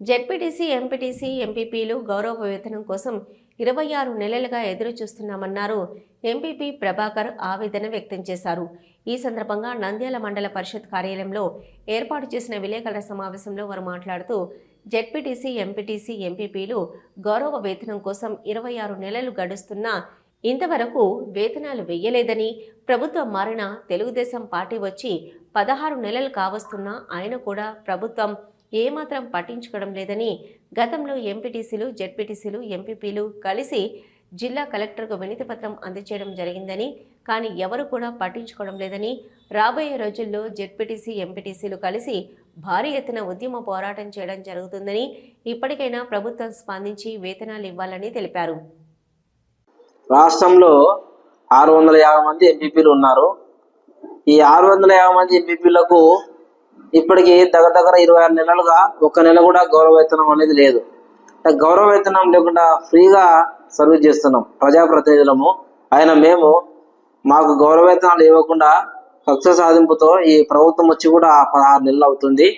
ZPTC MPTC ఎంపీపీలు గౌరవ వేతనం కోసం ఇరవై ఆరు నెలలుగా ఎదురు చూస్తున్నామన్నారు ఎంపీపీ ప్రభాకర్ ఆవేదన వ్యక్తం చేశారు. ఈ సందర్భంగా నంద్యాల మండల పరిషత్ కార్యాలయంలో ఏర్పాటు చేసిన విలేకరుల సమావేశంలో వారు మాట్లాడుతూ జెడ్పీటీసీ ఎంపీటీసీ ఎంపీపీలు గౌరవ వేతనం కోసం ఇరవై ఆరు నెలలు గడుస్తున్నా ఇంతవరకు వేతనాలు వెయ్యలేదని ప్రభుత్వం మారిన తెలుగుదేశం పార్టీ వచ్చి పదహారు నెలలు కావస్తున్నా ఆయన కూడా ప్రభుత్వం ఏమాత్రం పట్టించుకోవడం లేదని గతంలో ఎంపీటీసీలు జెడ్పీటీసీలు ఎంపీపీలు కలిసి జిల్లా కలెక్టర్కు వినతి పత్రం అందజేయడం జరిగిందని కానీ ఎవరు కూడా పట్టించుకోవడం లేదని రాబోయే రోజుల్లో జెడ్పీటీసీ ఎంపీటీసీలు కలిసి భారీ ఎత్తున ఉద్యమ పోరాటం చేయడం జరుగుతుందని ఇప్పటికైనా ప్రభుత్వం స్పందించి వేతనాలు ఇవ్వాలని తెలిపారు. రాష్ట్రంలో ఆరు వందల యాభై మంది ఎంపీపీలు ఉన్నారు. ఈ ఆరు వందల యాభై మంది ఎంపీపీలకు ఇప్పటికి దగ్గర దగ్గర ఇరవై ఆరు నెలలుగా ఒక్క నెల కూడా గౌరవ వేతనం అనేది లేదు. గౌరవ వేతనం లేకుండా ఫ్రీగా సర్వీస్ చేస్తున్నాం ప్రజాప్రతినిధులము. ఆయన మేము మాకు గౌరవ వేతనాలు ఇవ్వకుండా కక్ష సాధింపుతో ఈ ప్రభుత్వం వచ్చి కూడా పదహారు నెలలు అవుతుంది.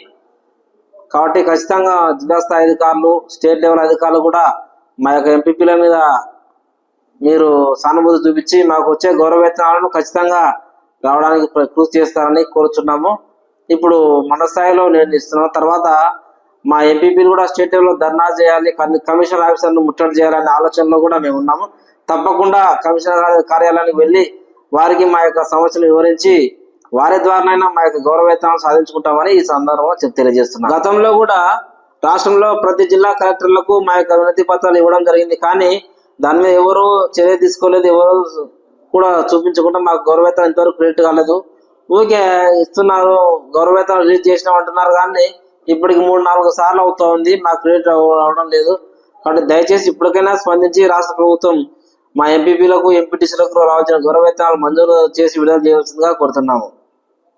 కాబట్టి ఖచ్చితంగా జిల్లా స్థాయి అధికారులు స్టేట్ లెవెల్ అధికారులు కూడా మా యొక్క ఎంపీపీల మీద మీరు సానుభూతి చూపించి మాకు వచ్చే గౌరవ వేతనాలను ఖచ్చితంగా రావడానికి కృషి చేస్తారని కోరుచున్నాము. ఇప్పుడు మన స్థాయిలో నేను ఇస్తున్నాను. తర్వాత మా ఎంపీపీలు కూడా స్టేట్ లెవెల్లో ధర్నా చేయాలి కమిషనర్ కమిషన్ ఆఫీసర్ను ముట్టడి చేయాలనే ఆలోచనలో కూడా మేము ఉన్నాము. తప్పకుండా కమిషనర్ కార్యాలయానికి వెళ్ళి వారికి మా యొక్క సమస్యలు వివరించి వారి ద్వారానైనా మా యొక్క గౌరవేతనం సాధించుకుంటామని ఈ సందర్భంగా చెప్ తెలియజేస్తున్నాం గతంలో కూడా రాష్ట్రంలో ప్రతి జిల్లా కలెక్టర్లకు మా యొక్క వినతి పత్రాలు ఇవ్వడం జరిగింది. కానీ దాని మీద ఎవరు చర్య తీసుకోలేదు ఎవరు కూడా చూపించకుండా మాకు గౌరవేతనం ఇంతవరకు క్రెడిట్ కాలేదు. ఊరికే ఇస్తున్నారు గౌరవేతనం రిలీజ్ చేసినాం అంటున్నారు కానీ ఇప్పటికి మూడు నాలుగు సార్లు అవుతా ఉంది. మాకు క్రెడిట్ అవడం లేదు. కాబట్టి దయచేసి ఇప్పటికైనా స్పందించి రాష్ట్ర ప్రభుత్వం మా ఎంపీపీలకు ఎంపీటీసీలకు రావాల్సిన గౌరవేతనాలు మంజూరు చేసి విడుదల చేయవలసిందిగా కోరుతున్నాము.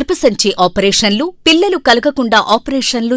గర్భసంచి ఆపరేషన్లు పిల్లలు కలగకుండా ఆపరేషన్లు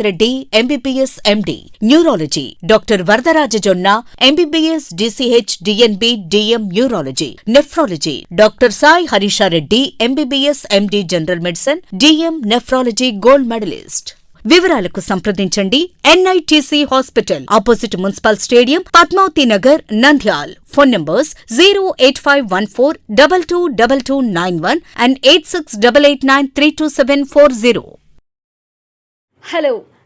Reddy MBBS MD neurology. Doctor Varadaraja Jonna MBBS DCH DNB DM neurology. Nephrology. Doctor Sai Harisha Reddy MBBS MD general medicine DM nephrology gold medallist. వివరాలకు సంప్రదించండి. NITC hospital opposite municipal stadium Padmavathi Nagar Nandyal. Phone numbers zero eight five one four double two double two nine one and eight six double eight nine three two seven four zero. Hello